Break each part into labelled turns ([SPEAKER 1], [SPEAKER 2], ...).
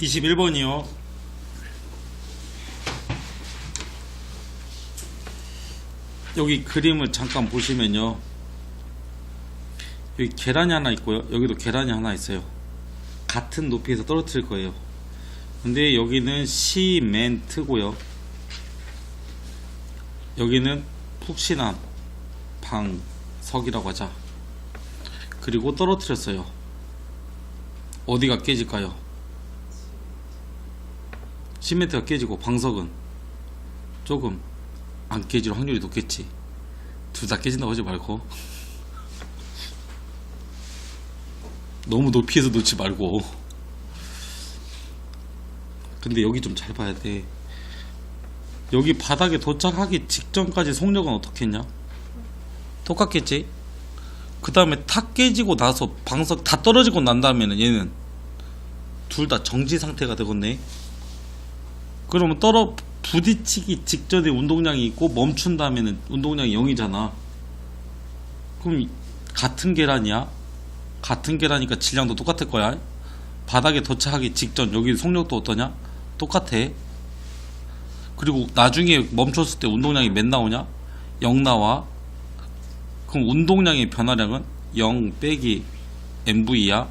[SPEAKER 1] 21번이요. 여기 그림을 잠깐 보시면요. 여기 계란이 하나 있고요. 여기도 계란이 하나 있어요. 같은 높이에서 떨어뜨릴 거예요. 근데 여기는 시멘트고요. 여기는 푹신한 방석이라고 하자. 그리고 떨어뜨렸어요. 어디가 깨질까요? 시멘트가 깨지고 방석은 조금 안 깨질 확률이 높겠지. 둘 다 깨진다고 하지 말고. 너무 높이에서 놓지 말고. 근데 여기 좀 잘 봐야 돼. 여기 바닥에 도착하기 직전까지 속력은 어떻게 했냐? 똑같겠지? 그 다음에 탁 깨지고 나서 방석 다 떨어지고 난 다음에는 얘는 둘 다 정지 상태가 되겠네. 그러면 떨어 부딪히기 직전에 운동량이 있고 멈춘 다음에는 운동량이 0이잖아. 그럼 이- 같은 계란이야? 같은 계란이니까 질량도 똑같을 거야. 바닥에 도착하기 직전 여기 속력도 어떠냐? 똑같아. 그리고 나중에 멈췄을 때 운동량이 몇 나오냐? 0 나와. 그럼 운동량의 변화량은 0 빼기 MV야.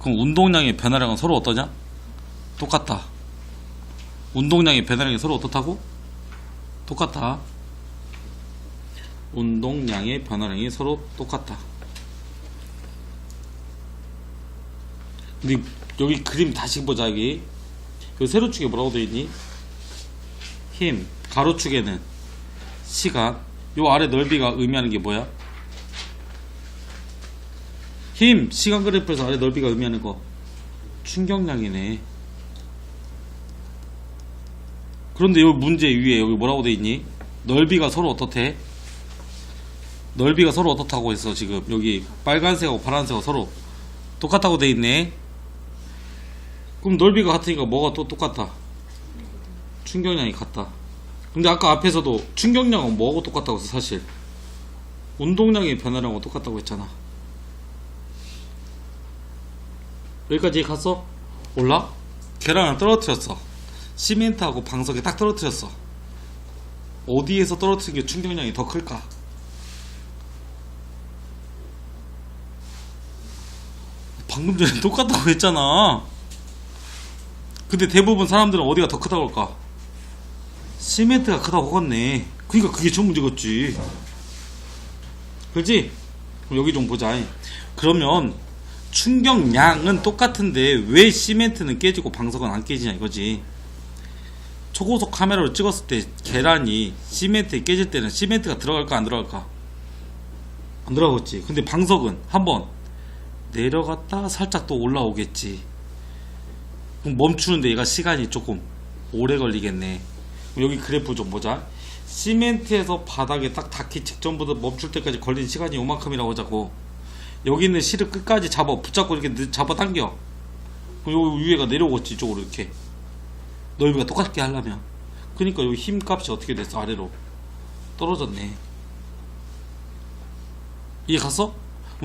[SPEAKER 1] 그럼 운동량의 변화량은 서로 어떠냐? 똑같다. 운동량의 변화량이 서로 어떻다고? 똑같다. 운동량의 변화량이 서로 똑같다. 근데 여기 그림 다시 보자 여기. 요 세로축에 뭐라고 되어 있니? 힘 가로축에는 시간 요 아래 넓이가 의미하는 게 뭐야? 힘 시간 그래프에서 아래 넓이가 의미하는 거 충격량이네. 그런데 요 문제 위에 여기 뭐라고 돼 있니? 넓이가 서로 어떻대? 넓이가 서로 어떻다고 했어 지금 여기 빨간색하고 파란색하고 서로 똑같다고 돼 있네. 그럼 넓이가 같으니까 뭐가 또 똑같아? 충격량이 같다. 근데 아까 앞에서도 충격량은 뭐하고 똑같다고 했어 사실. 운동량의 변화량하고 똑같다고 했잖아. 여기까지 갔어? 올라? 계란을 떨어뜨렸어. 시멘트하고 방석에 딱 떨어뜨렸어. 어디에서 떨어뜨린 게 충격량이 더 클까? 방금 전에 똑같다고 했잖아. 근데 대부분 사람들은 어디가 더 크다고 할까? 시멘트가 크다고 하겠네. 그니까 그게 전 문제겠지. 그렇지? 그럼 여기 좀 보자. 그러면 충격량은 똑같은데 왜 시멘트는 깨지고 방석은 안 깨지냐 이거지. 초고속 카메라로 찍었을 때 계란이 시멘트에 깨질 때는 시멘트가 들어갈까 안 들어갈까? 안 들어가겠지. 근데 방석은 한번 내려갔다 살짝 또 올라오겠지. 그럼 멈추는데 얘가 시간이 조금 오래 걸리겠네. 여기 그래프 좀 보자. 시멘트에서 바닥에 딱 닿기 직전부터 멈출 때까지 걸린 시간이 요만큼이라고 하자고. 여기 있는 실을 끝까지 잡아 붙잡고 이렇게 느- 잡아 당겨. 그럼 요 위에가 내려오겠지 이쪽으로 이렇게. 넓이가 똑같게 하려면. 그러니까 여기 힘 값이 어떻게 됐어 아래로 떨어졌네. 이해 갔어?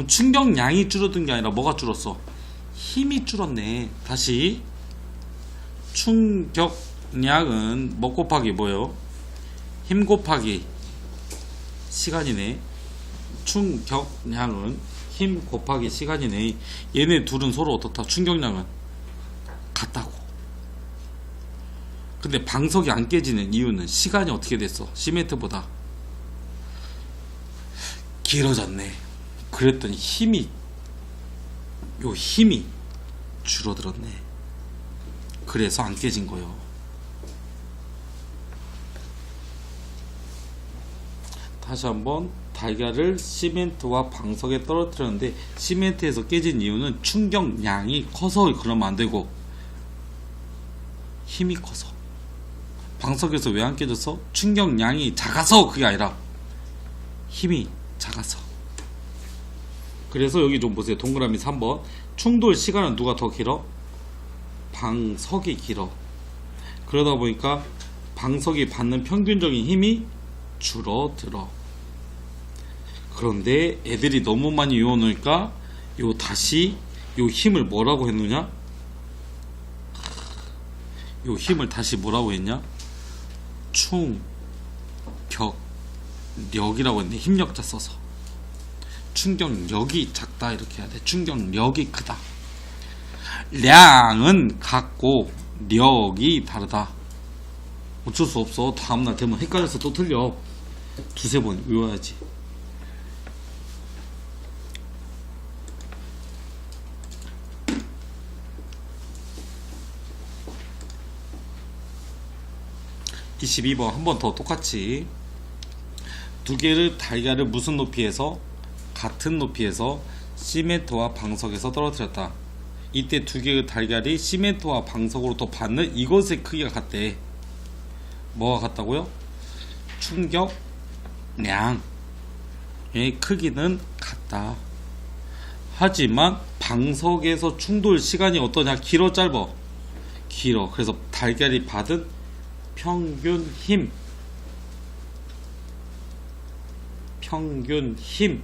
[SPEAKER 1] 충격량이 줄어든 게 아니라 뭐가 줄었어? 힘이 줄었네. 다시 충격량은 뭐 곱하기 뭐예요? 힘 곱하기 시간이네. 충격량은 힘 곱하기 시간이네. 얘네 둘은 서로 어떻다? 충격량은 같다고. 근데 방석이 안 깨지는 이유는 시간이 어떻게 됐어? 시멘트보다 길어졌네. 그랬더니 힘이 요 힘이 줄어들었네. 그래서 안 깨진 거요. 다시 한번 달걀을 시멘트와 방석에 떨어뜨렸는데 시멘트에서 깨진 이유는 충격량이 커서 그러면 안 되고 힘이 커서 방석에서 왜 안 깨졌어? 충격량이 작아서 그게 아니라 힘이 작아서 그래서 여기 좀 보세요 동그라미 3번 충돌 시간은 누가 더 길어? 방석이 길어 그러다 보니까 방석이 받는 평균적인 힘이 줄어들어 그런데 애들이 너무 많이 외워놓으니까 요 다시 요 힘을 뭐라고 했느냐? 요 힘을 다시 뭐라고 했냐? 충, 격, 력이라고 했네. 힘력자 써서. 충격력이 작다 이렇게 해야 돼. 충격력이 크다. 량은 같고 력이 다르다. 어쩔 수 없어. 다음날 되면 헷갈려서 또 틀려. 두세 번 외워야지. (22번) 한 번 더 똑같이 두 개를 달걀을 무슨 높이에서 같은 높이에서 시멘트와 방석에서 떨어뜨렸다. 이때 두 개의 달걀이 시멘트와 방석으로부터 받는 이것의 크기가 같대. 뭐가 같다고요? 충격량의 크기는 같다. 하지만 방석에서 충돌 시간이 어떠냐? 길어 짧어? 길어. 그래서 달걀이 받은 평균 힘 평균 힘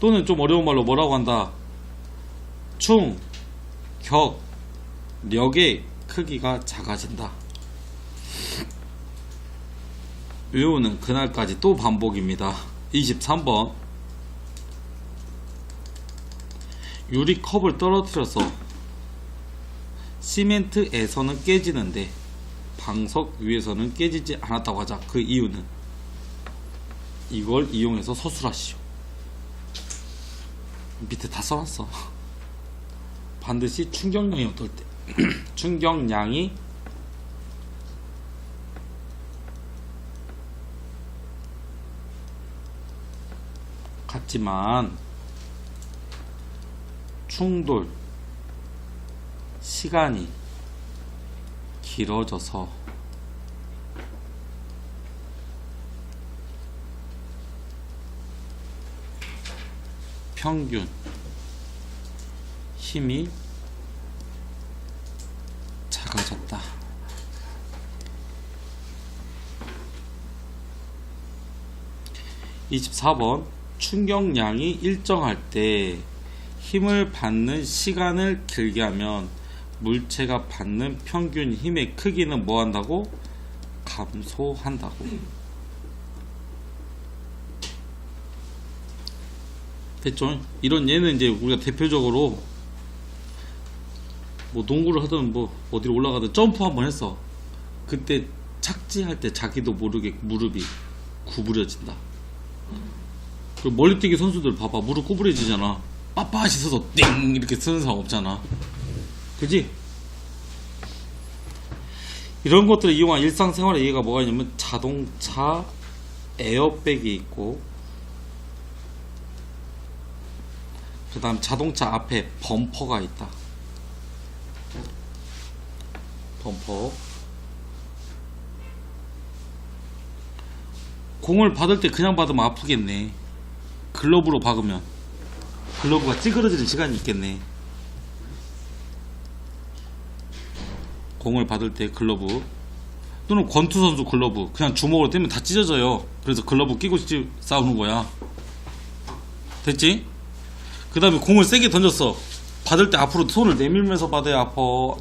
[SPEAKER 1] 또는 좀 어려운 말로 뭐라고 한다? 충, 격, 력의 크기가 작아진다. 외우는 그날까지 또 반복입니다. 23번 유리컵을 떨어뜨려서 시멘트에서는 깨지는데 방석 위에서는 깨지지 않았다고 하자. 그 이유는 이걸 이용해서 서술하시오. 밑에 다 써놨어. 반드시 충격량이 어떨 때 충격량이 같지만 충돌 시간이 길어져서. 평균. 힘이 작아졌다. (24번) 충격량이 일정할 때 힘을 받는 시간을 길게 하면 물체가 받는 평균 힘의 크기는 뭐 한다고? 감소한다고. 됐죠? 이런 예는 이제 우리가 대표적으로 뭐 농구를 하든 뭐 어디로 올라가든 점프 한번 했어. 그때 착지할 때 자기도 모르게 무릎이 구부려진다. 그 멀리 뛰기 선수들 봐봐 무릎 구부려지잖아. 빳빳이 서서 띵 이렇게 쓰는 사람 없잖아. 그지? 이런 것들을 이용한 일상생활의 예가 뭐가 있냐면 자동차 에어백이 있고 그 다음 자동차 앞에 범퍼가 있다. 범퍼. 공을 받을 때 그냥 받으면 아프겠네. 글러브로 박으면. 글러브가 찌그러지는 시간이 있겠네. 공을 받을 때 글러브. 또는 권투 선수 글러브. 그냥 주먹으로 때면 다 찢어져요. 그래서 글러브 끼고 찌- 싸우는 거야. 됐지? 그 다음에 공을 세게 던졌어. 받을 때 앞으로 손을 내밀면서 받아야 아파.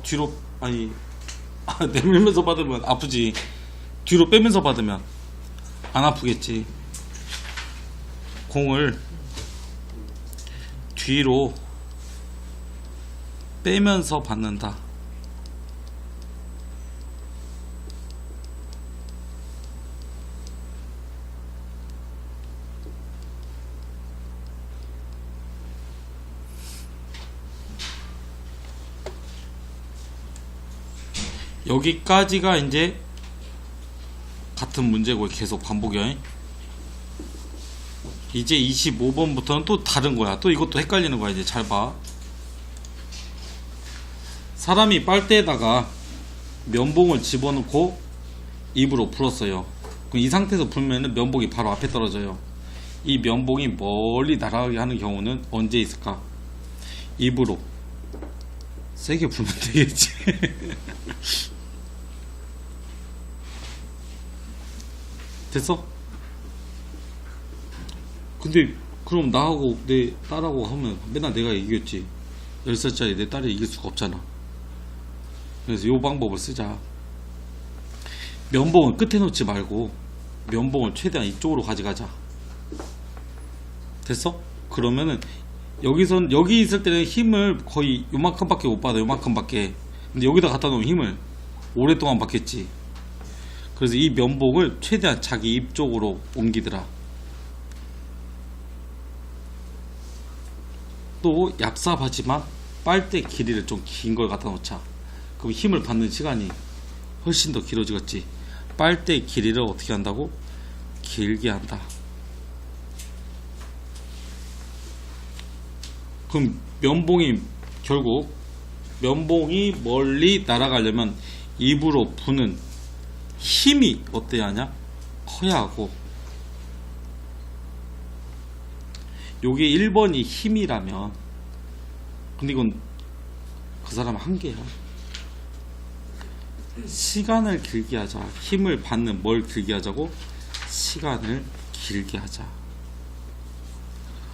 [SPEAKER 1] 뒤로, 아니, 내밀면서 받으면 아프지. 뒤로 빼면서 받으면 안 아프겠지. 공을 뒤로 빼면서 받는다. 여기까지가 이제 같은 문제고 계속 반복이야. 이제 25번부터는 또 다른 거야. 또 이것도 헷갈리는 거야. 이제 잘 봐. 사람이 빨대에다가 면봉을 집어넣고 입으로 불었어요. 그럼 이 상태에서 불면은 면봉이 바로 앞에 떨어져요. 이 면봉이 멀리 날아가게 하는 경우는 언제 있을까? 입으로 세게 불면 되겠지. 됐어? 근데 그럼 나하고 내 딸하고 하면 맨날 내가 이겼지 10살짜리 내 딸이 이길 수가 없잖아 그래서 요 방법을 쓰자. 면봉을 끝에 놓지 말고 면봉을 최대한 이쪽으로 가져가자. 됐어? 그러면은 여기선 여기 있을 때는 힘을 거의 요만큼밖에 못 받아 요만큼밖에. 근데 여기다 갖다 놓으면 힘을 오랫동안 받겠지. 그래서 이 면봉을 최대한 자기 입 쪽으로 옮기더라. 또 얍삽하지만 빨대 길이를 좀 긴 걸 갖다 놓자. 그럼 힘을 받는 시간이 훨씬 더 길어지겠지. 빨대 길이를 어떻게 한다고? 길게 한다. 그럼 면봉이 결국 면봉이 멀리 날아가려면 입으로 부는 힘이 어때야 하냐? 커야 하고. 요게 1번이 힘이라면 근데 이건 그 사람 한계야 시간을 길게 하자. 힘을 받는 뭘 길게 하자고? 시간을 길게 하자.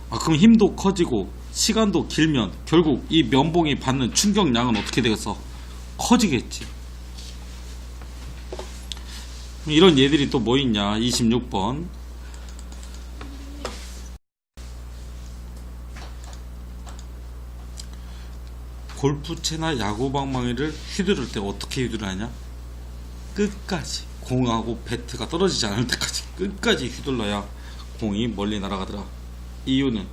[SPEAKER 1] 아 그럼 힘도 커지고 시간도 길면 결국 이 면봉이 받는 충격량은 어떻게 되겠어? 커지겠지 이런 예들이 또 뭐 있냐 26번 골프채나 야구방망이를 휘두를 때 어떻게 휘두르냐? 끝까지 공하고 배트가 떨어지지 않을 때까지 끝까지 휘둘러야 공이 멀리 날아가더라. 이유는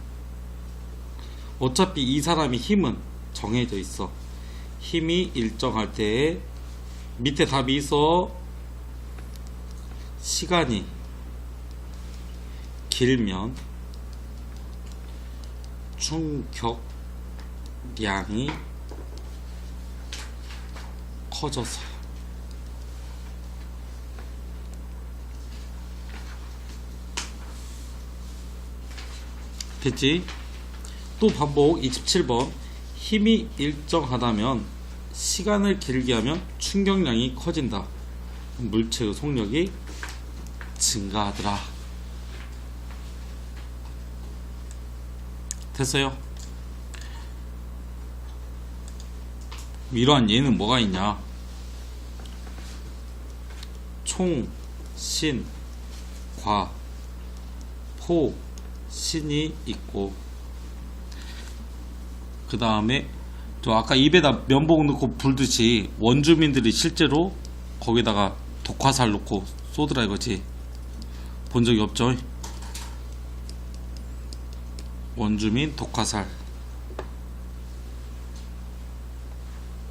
[SPEAKER 1] 어차피 이 사람이 힘은 정해져 있어. 힘이 일정할 때에 밑에 답이 있어. 시간이 길면 충격량이 커져서 됐지? 또 반복 27번 힘이 일정하다면 시간을 길게 하면 충격량이 커진다 물체의 속력이 증가하더라. 됐어요? 이러한 예는 뭐가 있냐? 총, 신, 과, 포, 신이 있고 그 다음에 저 아까 입에다 면봉 넣고 불듯이 원주민들이 실제로 거기다가 독화살 넣고 쏘더라 이거지 본 적이 없죠 원주민 독화살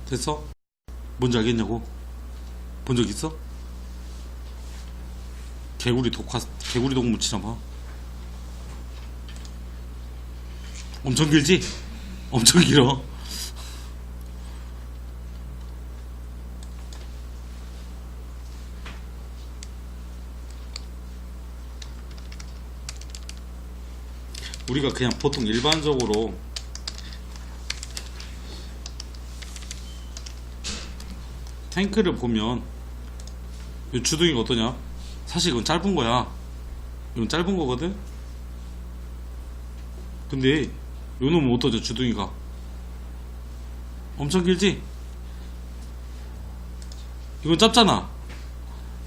[SPEAKER 1] 됐어? 뭔지 알겠냐고 본 적 있어? 개구리 독화 개구리 독 묻히나 봐 엄청 길지? 엄청 길어 우리가 그냥 보통 일반적으로 탱크를 보면 이 주둥이가 어떠냐? 사실 이건 짧은 거야. 이건 짧은 거거든. 근데 요 놈은 어떠죠? 주둥이가 엄청 길지? 이건 짧잖아.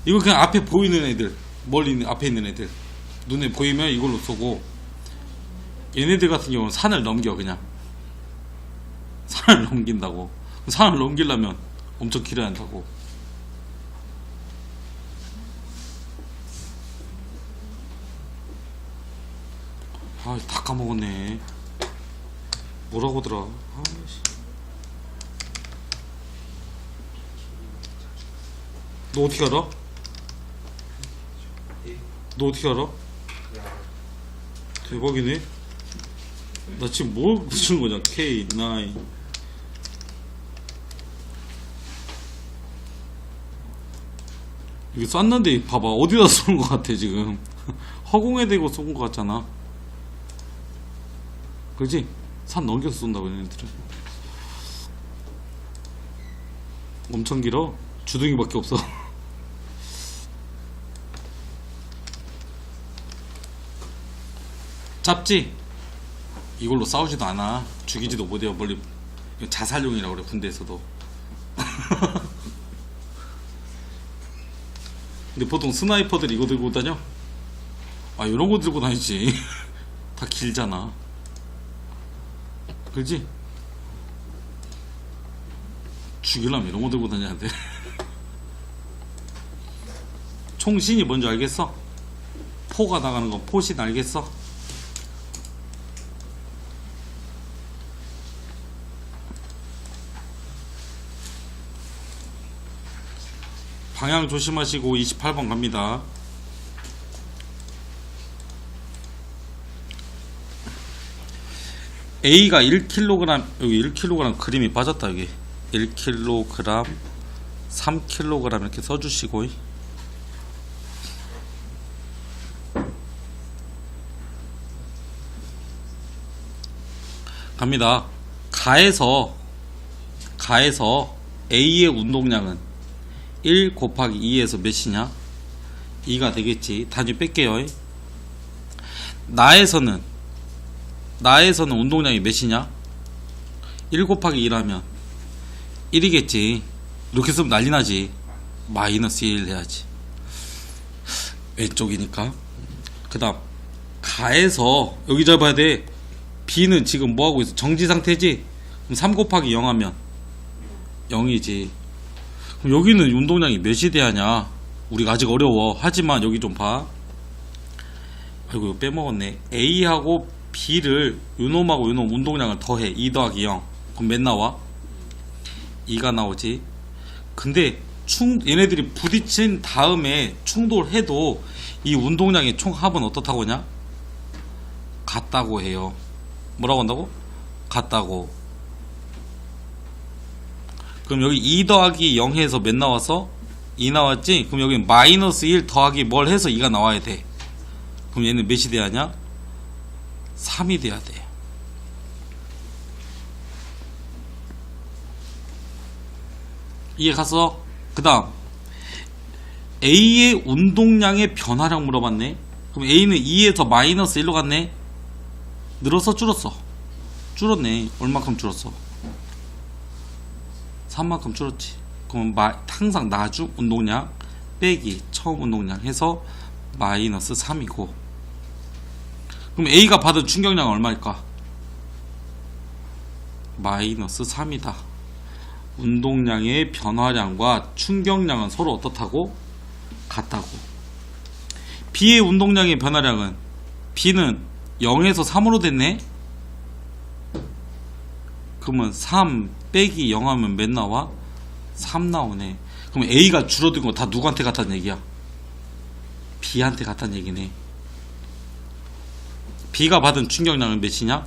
[SPEAKER 1] 이건 그냥 앞에 보이는 애들, 멀리 있는 앞에 있는 애들 눈에 보이면 이걸로 쏘고 얘네들 같은 경우는 산을 넘겨 그냥 산을 넘긴다고. 산을 넘기려면 엄청 길어야 한다고. 아, 다 까먹었네. 뭐라고 하더라. 너 어떻게 알아? 너 어떻게 알아? 대박이네. 나 지금 뭘 붙이는 거냐? K9. 이거 쐈는데 봐봐 어디다 쏘는 것 같아 지금 허공에 대고 쏜 것 같잖아 그지? 산 넘겨서 쏜다고 얘네들은 엄청 길어 주둥이밖에 없어 잡지? 이걸로 싸우지도 않아 죽이지도 못해요 멀리 자살용이라고 그래 군대에서도 근데 보통 스나이퍼들이 이거 들고 다녀? 아 이런 거 들고 다니지 다 길잖아 그지? 죽이려면 이런 거 들고 다녀야 돼 총신이 뭔지 알겠어? 포가 나가는 거 포신 알겠어? 방향 조심하시고 28번 갑니다. A가 1kg 여기 1kg 그림이 빠졌다 여기 1kg 3kg 이렇게 써주시고 갑니다. 가에서 가에서 A의 운동량은 1 곱하기 2에서 몇이냐? 2가 되겠지. 단위 뺄게요. 나에서는 나에서는 운동량이 몇이냐? 1 곱하기 2라면 1이겠지. 이렇게 쓰면 난리 나지. 마이너스 1 해야지. 왼쪽이니까. 그 다음, 가에서, 여기 잘 봐야 돼. B는 지금 뭐하고 있어? 정지 상태지? 그럼 3 곱하기 0 하면 0이지. 여기는 운동량이 몇이 돼야냐? 우리가 아직 어려워. 하지만 여기 좀 봐. 아이고, 빼먹었네. A하고 B를 요놈하고 요놈 운동량을 더해. 2 더하기 0. 그럼 몇 나와? 2가 나오지. 근데 충, 얘네들이 부딪힌 다음에 충돌해도 이 운동량의 총 합은 어떻다고 하냐? 같다고 해요. 뭐라고 한다고? 같다고. 그럼 여기 2 더하기 0 해서 몇 나왔어? 2 나왔지? 그럼 여기 마이너스 1 더하기 뭘 해서 2가 나와야 돼. 그럼 얘는 몇이 돼야 하냐? 3이 돼야 돼. 이해 갔어? 그 다음 A의 운동량의 변화량 물어봤네. 그럼 A는 2에서 마이너스 1로 갔네. 늘었어 줄었어? 줄었네. 얼마큼 줄었어? 3만큼 줄었지. 그럼 마, 항상 나중 운동량 빼기 처음 운동량 해서 마이너스 3이고 그럼 A가 받은 충격량은 얼마일까? 마이너스 3이다. 운동량의 변화량과 충격량은 서로 어떻다고? 같다고. B의 운동량의 변화량은 B는 0에서 3으로 됐네? 그러면 3 빼기 0 하면 몇 나와? 3 나오네. 그럼 A가 줄어든 거 다 누구한테 같다는 얘기야? B한테 같다는 얘기네. B가 받은 충격량은 몇이냐?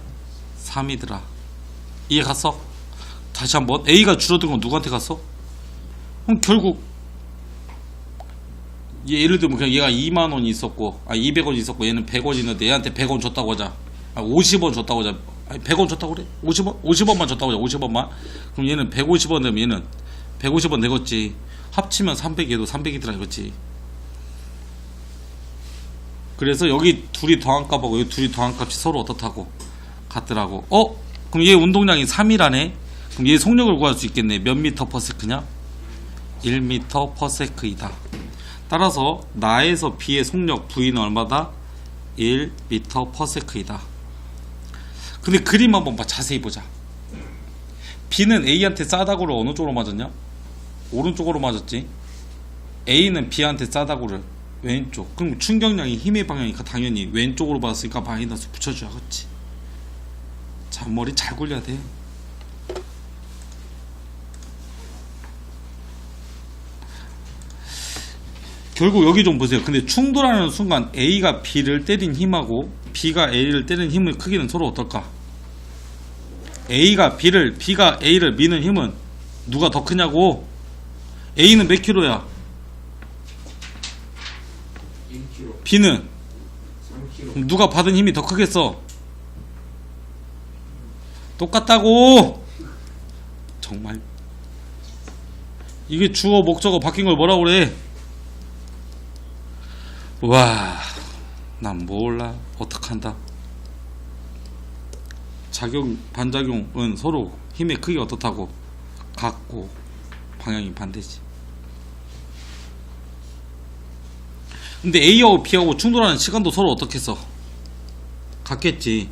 [SPEAKER 1] 3이더라. 이해 갔어? 다시 한번 A가 줄어든 건 누구한테 갔어? 그럼 결국 얘 예를 들면 그냥 얘가 2만 원이 있었고 아 200원 있었고 얘는 100원 있는데 얘한테 100원 줬다고 하자. 아 50원 줬다고 하자. 아니 100원 줬다고 그래? 50원? 50원만 줬다고 하자. 50원만. 그럼 얘는 150원 되면 얘는 150원 내겠지. 합치면 300에도 300이더라 이거지. 그래서 여기 둘이 더한 값하고 여기 둘이 더한 값이 서로 어떻다고 같더라고. 어? 그럼 얘 운동량이 3이라네? 그럼 얘 속력을 구할 수 있겠네. 몇 미터 퍼세크냐? 1미터 퍼세크이다. 따라서 나에서 B의 속력 V는 얼마다? 1미터 퍼세크이다. 근데 그림 한번 봐. 자세히 보자. B는 A한테 싸다구를 어느 쪽으로 맞았냐? 오른쪽으로 맞았지. A는 B한테 싸다구를 왼쪽. 그럼 충격량이 힘의 방향이니까 당연히 왼쪽으로 봤으니까 마이너스 붙여줘야겠지. 잔머리 잘 굴려야 돼. 결국 여기 좀 보세요. 근데 충돌하는 순간 A가 B를 때린 힘하고 B가 A를 때리는 힘의 크기는 서로 어떨까? A가 B를 B가 A를 미는 힘은 누가 더 크냐고? A는 몇 킬로야?
[SPEAKER 2] 1kg,
[SPEAKER 1] B는
[SPEAKER 2] 3kg,
[SPEAKER 1] 그럼 누가 받은 힘이 더 크겠어? 똑같다고! 정말 이게 주어 목적어 바뀐 걸 뭐라 그래? 와, 난 몰라. 어떡한다. 작용, 반작용은 서로 힘의 크기 어떻다고? 같고. 방향이 반대지. 근데 A하고 B하고 충돌하는 시간도 서로 어떻게 써? 같겠지.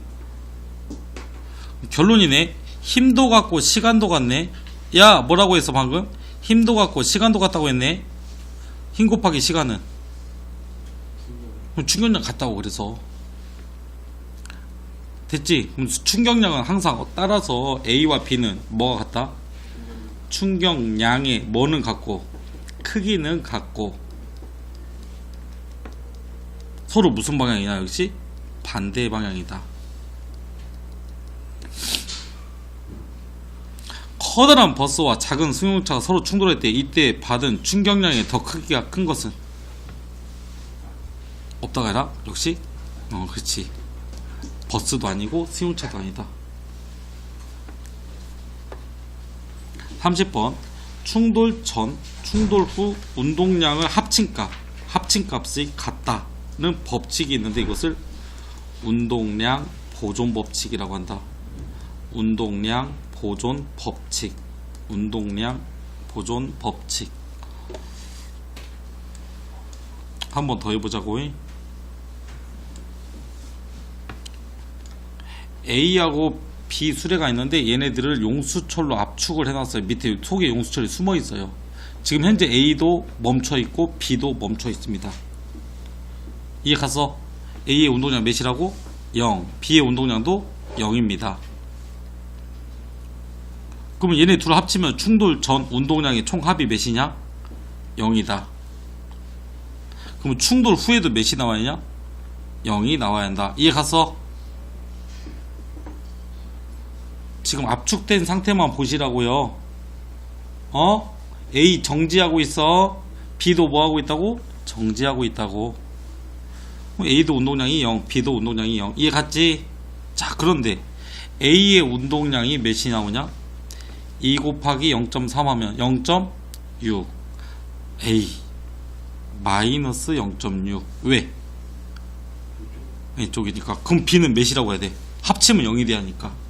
[SPEAKER 1] 결론이네. 힘도 같고 시간도 같네. 야, 뭐라고 했어 방금? 힘도 같고 시간도 같다고 했네. 힘 곱하기 시간은 충격량 같다고 그래서 됐지? 그럼 충격량은 항상 따라서 A와 B는 뭐가 같다? 충격량의 뭐는 같고 크기는 같고 서로 무슨 방향이냐 역시 반대 방향이다. 커다란 버스와 작은 승용차가 서로 충돌할 때 이때 받은 충격량이 더 크기가 큰 것은 없다가 아니라? 역시? 어 그렇지. 버스도 아니고 승용차도 아니다. 30번. 충돌 전 충돌 후 운동량을 합친값 합친값이 같다는 법칙이 있는데 이것을 운동량 보존 법칙이라고 한다. 운동량 보존 법칙. 운동량 보존 법칙. 한번 더 해보자고 A하고 B 수레가 있는데 얘네들을 용수철로 압축을 해놨어요 밑에 속에 용수철이 숨어 있어요 지금 현재 A도 멈춰 있고 B도 멈춰 있습니다 이해 가서 A의 운동량 몇이라고? 0 B의 운동량도 0입니다 그러면 얘네 둘 합치면 충돌 전 운동량의 총 합이 몇이냐? 0이다. 그러면 충돌 후에도 몇이 나와야 하냐? 0이 나와야 한다. 이해 갔어? 지금 압축된 상태만 보시라고요. 어? A 정지하고 있어. B도 뭐 하고 있다고? 정지하고 있다고. A도 운동량이 0, B도 운동량이 0. 이해 갔지? 자, 그런데 A의 운동량이 몇이 나오냐? 2 곱하기 0.3 하면 0.6 A 마이너스 0.6 왜? 이쪽이니까 그럼 B는 몇이라고 해야 돼? 합치면 0이 돼야 하니까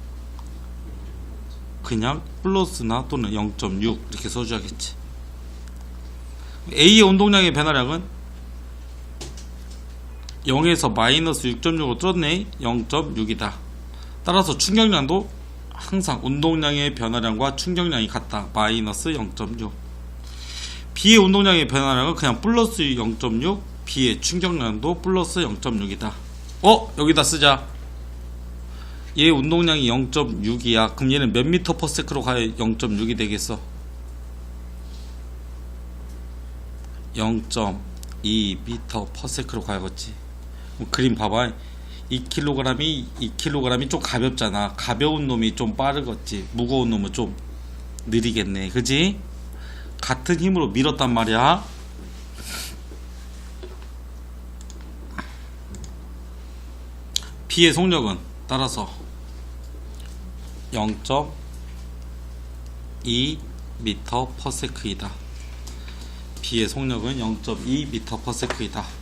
[SPEAKER 1] 그냥 플러스나 또는 0.6 이렇게 써줘야겠지 A의 운동량의 변화량은 0에서 마이너스 6.6으로 줄었네 0.6이다 따라서 충격량도 항상 운동량의 변화량과 충격량이 같다. 마이너스 0.6. B의 운동량의 변화량은 그냥 플러스 0.6, B의 충격량도 플러스 0.6이다. 어? 여기다 쓰자. 얘 운동량이 0.6이야. 그럼 얘는 몇 미터 퍼 세크로 가야 0.6이 되겠어? 0.2 미터 퍼 세크로 가야겠지. 그림 봐봐. 2kg이 2kg이 좀 가볍잖아. 가벼운 놈이 좀 빠르겠지. 무거운 놈은 좀 느리겠네. 그지? 같은 힘으로 밀었단 말이야. B의 속력은 따라서 0.2 미터 퍼 세크이다. B의 속력은 0.2 미터 퍼 세크이다.